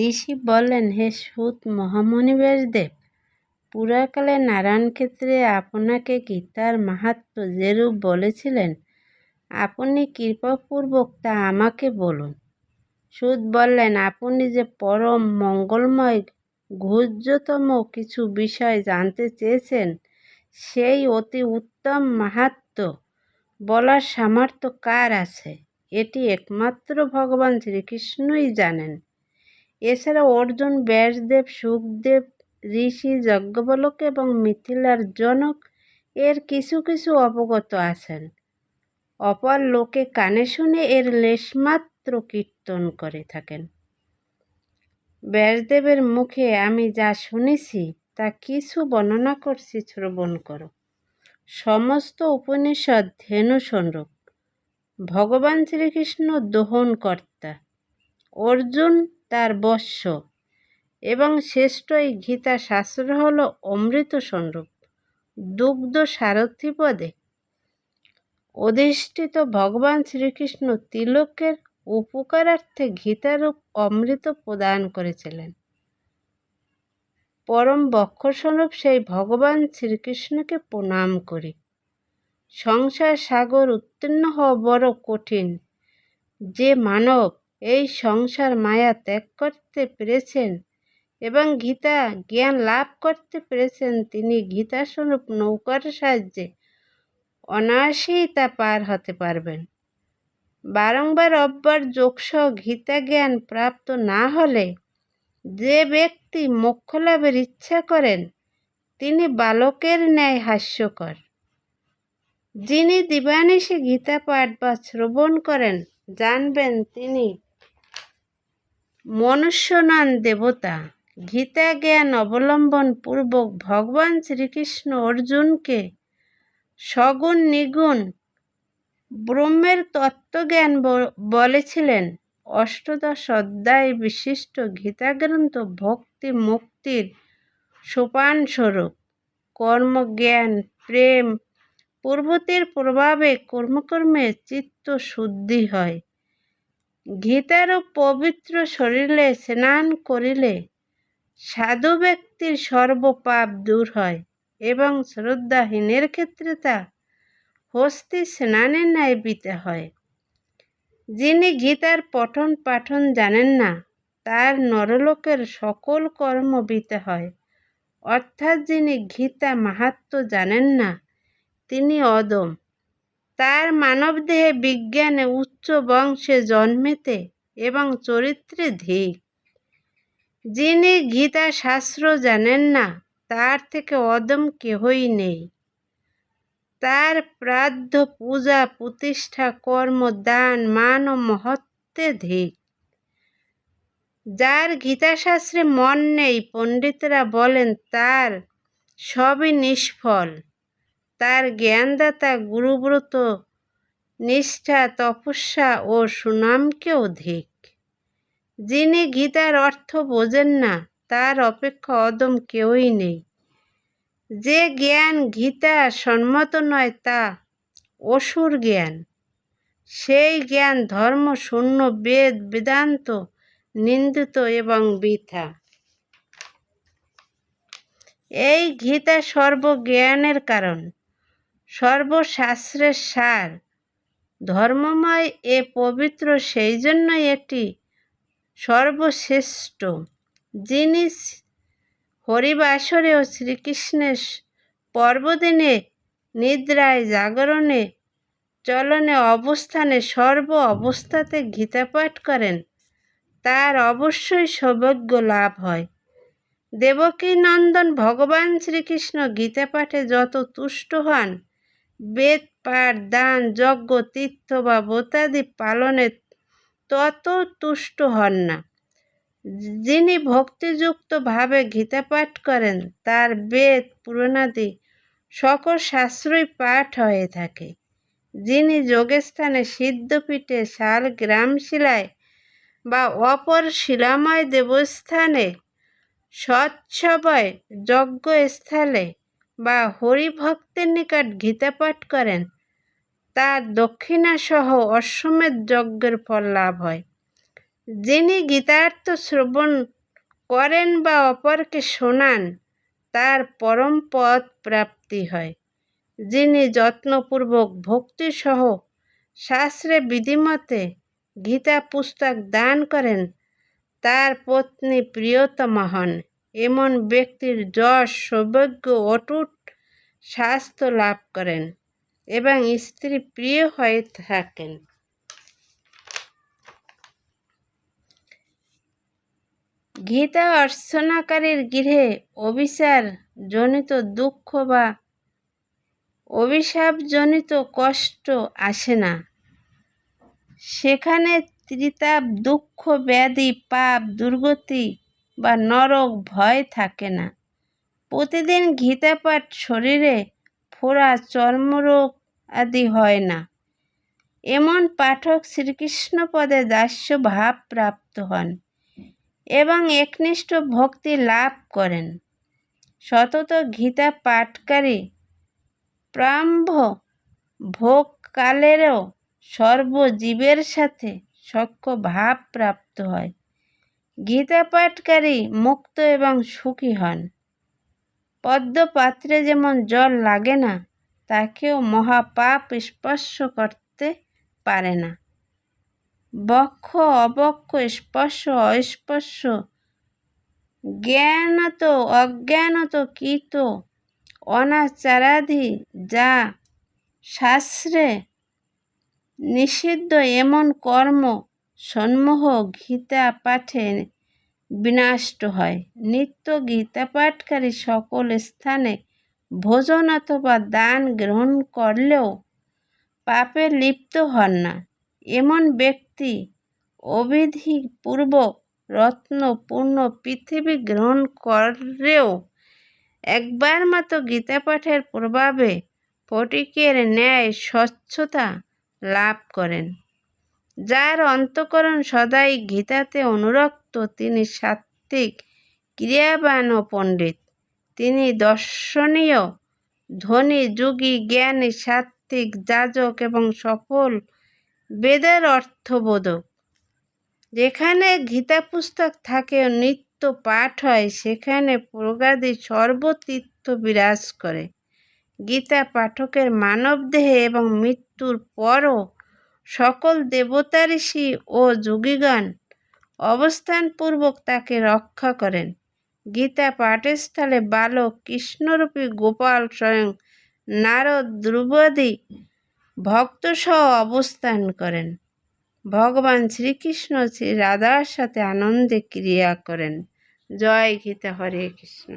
ঋষি বললেন হে সুত মহামণি ব্যাসদেব পুরাকালে নারায়ণ ক্ষেত্রে আপনাকে গীতার মাহাত্ম যেরূপ বলেছিলেন, আপনি কৃপাপূর্বক তা আমাকে বলুন? সুদ বললেন, আপনি যে পরম মঙ্গলময় গুহ্যতম কিছু বিষয় জানতে চেয়েছেন, সেই অতি উত্তম মাহাত্ম বলার সামর্থ্য কার আছে? এটি একমাত্র ভগবান শ্রীকৃষ্ণই জানেন। এছাড়া অর্জুন, ব্যাসদেব, সুখদেব, ঋষি যজ্ঞবলক এবং মিথিলার জনক এর কিছু কিছু অবগত আছেন। অপর লোকে কানে শুনে এর লেশমাত্র কীর্তন করে থাকেন। ব্যাসদেবের মুখে আমি যা শুনেছি, তা কিছু বর্ণনা করছি, শ্রবণ করো। সমস্ত উপনিষদ ধেনু সংরূপ ভগবান শ্রীকৃষ্ণ দোহন কর্তা অর্জুন তার বৎস। এবং শ্রেষ্ঠ এই গীতা শাস্ত্র হল অমৃত সংরূপ দুগ্ধ সারথি পদে। অধিষ্ঠিত ভগবান শ্রীকৃষ্ণ তিলকের উপকারার্থে গীতারূপ অমৃত প্রদান করেছিলেন। পরম বক্ষস্বরূপ সেই ভগবান শ্রীকৃষ্ণকে প্রণাম করি। সংসার সাগর উত্তীর্ণ হওয়া বড় কঠিন। যে মানব এই সংসার মায়া ত্যাগ করতে পেরেছেন এবং গীতা জ্ঞান লাভ করতে পেরেছেন। তিনি গীতাস্বরূপ নৌকার সাহায্যে অনায়াসেই তা পার হতে পারবেন। বারংবার অব্বার যোগসহ গীতা জ্ঞান প্রাপ্ত না হলে যে ব্যক্তি মোক্ষ লাভের ইচ্ছা করেন, তিনি বালকের ন্যায় হাস্যকর। যিনি দিবানিশে গীতা পাঠ বা শ্রবণ করেন, জানবেন তিনি মনুষ্য নন দেবতা গীতা জ্ঞান অবলম্বন পূর্বক ভগবান শ্রীকৃষ্ণ অর্জুনকে সগুণ নিগুণ ব্রহ্মের তত্ত্বজ্ঞান বলেছিলেন। অষ্টদশ অধ্যায় বিশিষ্ট গীতাগ্রন্থ ভক্তি মুক্তির সোপান স্বরূপ। কর্মজ্ঞান, প্রেম, পূর্বতের প্রভাবে কর্মকর্মে চিত্ত শুদ্ধি হয়। গীতার পবিত্র শরীরে স্নান করিলে সাধু ব্যক্তির সর্বপাপ দূর হয় এবং শ্রদ্ধাহীনের ক্ষেত্রে তা হস্তি স্নানের ন্যায় বিতে হয়। যিনি গীতার পঠন পাঠন জানেন না, তার নরলোকের সকল কর্ম বিতে হয়। অর্থাৎ যিনি গীতা মাহাত্ম জানেন না, তিনি অদম। তার মানবদেহে বিজ্ঞানে উচ্চ বংশে জন্মেতে এবং চরিত্রে ধিক যিনি গীতা শাস্ত্র জানেন না, তার থেকে অদম কেহই নেই। তার প্রাধ্য পূজা, প্রতিষ্ঠা, কর্ম, দান, মান ও মহত্বে ধিক যার গীতাশাস্ত্রে মন নেই, পণ্ডিতরা বলেন তার সবই নিষ্ফল। তার জ্ঞানদাতা গুরুব্রত, নিষ্ঠা, তপস্যা ও সুনামকেও ধিক। যিনি গীতার অর্থ বোঝেন না, তার অপেক্ষা অদম কেউই নেই। যে জ্ঞান গীতা সম্মত নয়, তা অসুর জ্ঞান। সেই জ্ঞান ধর্ম, শূন্য, বেদ, বেদান্ত, নিন্দিত এবং বৃথা। এই গীতা সর্বজ্ঞানের কারণ। সর্বশাস্ত্রের সার। ধর্মময় এ পবিত্র সেই জন্য এটি সর্বশ্রেষ্ঠ। যিনি হরিবাসরে ও শ্রীকৃষ্ণের পর্বদিনে নিদ্রায় জাগরণে চলনে অবস্থানে সর্ব অবস্থাতে গীতা পাঠ করেন, তার অবশ্যই সৌভাগ্য লাভ হয়। দেবকী নন্দন ভগবান শ্রীকৃষ্ণ গীতা পাঠে যত তুষ্ট হন বেদ পাঠ দান যজ্ঞ, তীর্থ বা বোতাদি পালনে তত তুষ্ট হন না। যিনি ভক্তিযুক্তভাবে গীতা পাঠ করেন, তার বেদ পুরাণাদি সকল শাস্ত্রই পাঠ হয়ে থাকে। যিনি যোগস্থানে সিদ্ধপীঠে শাল গ্রামশিলায় বা অপর শিলাময় দেবস্থানে সৎসবয় যজ্ঞস্থলে বা হরিভক্তের নিকট গীতা পাঠ করেন, তার দক্ষিণাসহ অশ্বমেধ যজ্ঞের ফল লাভ হয়। যিনি গীতার্থ শ্রবণ করেন বা অপরকে শোনান, তার পরম পদ প্রাপ্তি হয়। যিনি যত্নপূর্বক ভক্তিসহ শাস্ত্রে বিধিমতে গীতা পুস্তক দান করেন, তার পত্নী প্রিয়তমা হন। এমন ব্যক্তির যশ, সৌভাগ্য, অটুট স্বাস্থ্য লাভ করেন এবং স্ত্রী প্রিয় হয়ে থাকেন। গীতা অর্চনাকারীর গৃহে অভিচার জনিত দুঃখ বা অভিশাপজনিত কষ্ট আসে না। সেখানে ত্রিতাপ, দুঃখ, ব্যাধি, পাপ, দুর্গতি বা নরক ভয় থাকে না। প্রতিদিন গীতাপাঠ শরীরে ফোড়া চর্মরোগ আদি হয় না। এমন পাঠক শ্রীকৃষ্ণ পদে দাস্য ভাব প্রাপ্ত হন এবং একনিষ্ঠ ভক্তি লাভ করেন। সতত গীতা পাঠকারী প্রাম্ভ ভোগকালেরও সর্বজীবের সাথে সখ্য ভাব প্রাপ্ত হয়। গীতা পাঠকারী মুক্ত এবং সুখী হন। পদ্মপাত্রে যেমন জল লাগে না, তাকেও মহাপাপ স্পর্শ করতে পারে না। বক্ষ, অবক্ষ, স্পর্শ, অস্পর্শ, জ্ঞানত, অজ্ঞানত, কীত অনাচারাধি যা শাস্ত্রে নিষিদ্ধ এমন কর্ম সন্মোহ গীতা পাঠে বিনষ্ট হয়। নিত্য গীতা পাঠকারী সকল স্থানে ভোজন অথবা দান গ্রহণ করলেও পাপে লিপ্ত হন না। এমন ব্যক্তি অবিধিপূর্বক রত্নপূর্ণ পৃথিবী গ্রহণ করেও একবার মতো গীতা পাঠের প্রভাবে ফটিকের ন্যায় স্বচ্ছতা লাভ করেন। যার অন্তকরণ সদাই গীতাতে অনুরক্ত, তিনি সাত্ত্বিক, ক্রিয়াবান ও পণ্ডিত। তিনি দর্শনীয়, ধনী, যুগী, জ্ঞানী, সাত্ত্বিক, যাজক এবং সফল বেদের অর্থবোধক। যেখানে গীতা পুস্তক থাকে নিত্য পাঠ হয়, সেখানে প্রগাদী সর্বতীর্থ বিরাজ করে। গীতা পাঠকের মানবদেহে এবং মৃত্যুর পরও সকল দেবতা ঋষি ও যোগীগণ অবস্থানপূর্বক তাকে রক্ষা করেন। গীতা পাঠস্থলে বালক কৃষ্ণরূপী গোপাল স্বয়ং নারদ দ্রুপদী ভক্তসহ অবস্থান করেন। ভগবান শ্রীকৃষ্ণ শ্রী রাধার সাথে আনন্দে ক্রিয়া করেন। জয় গীতা হরে কৃষ্ণ।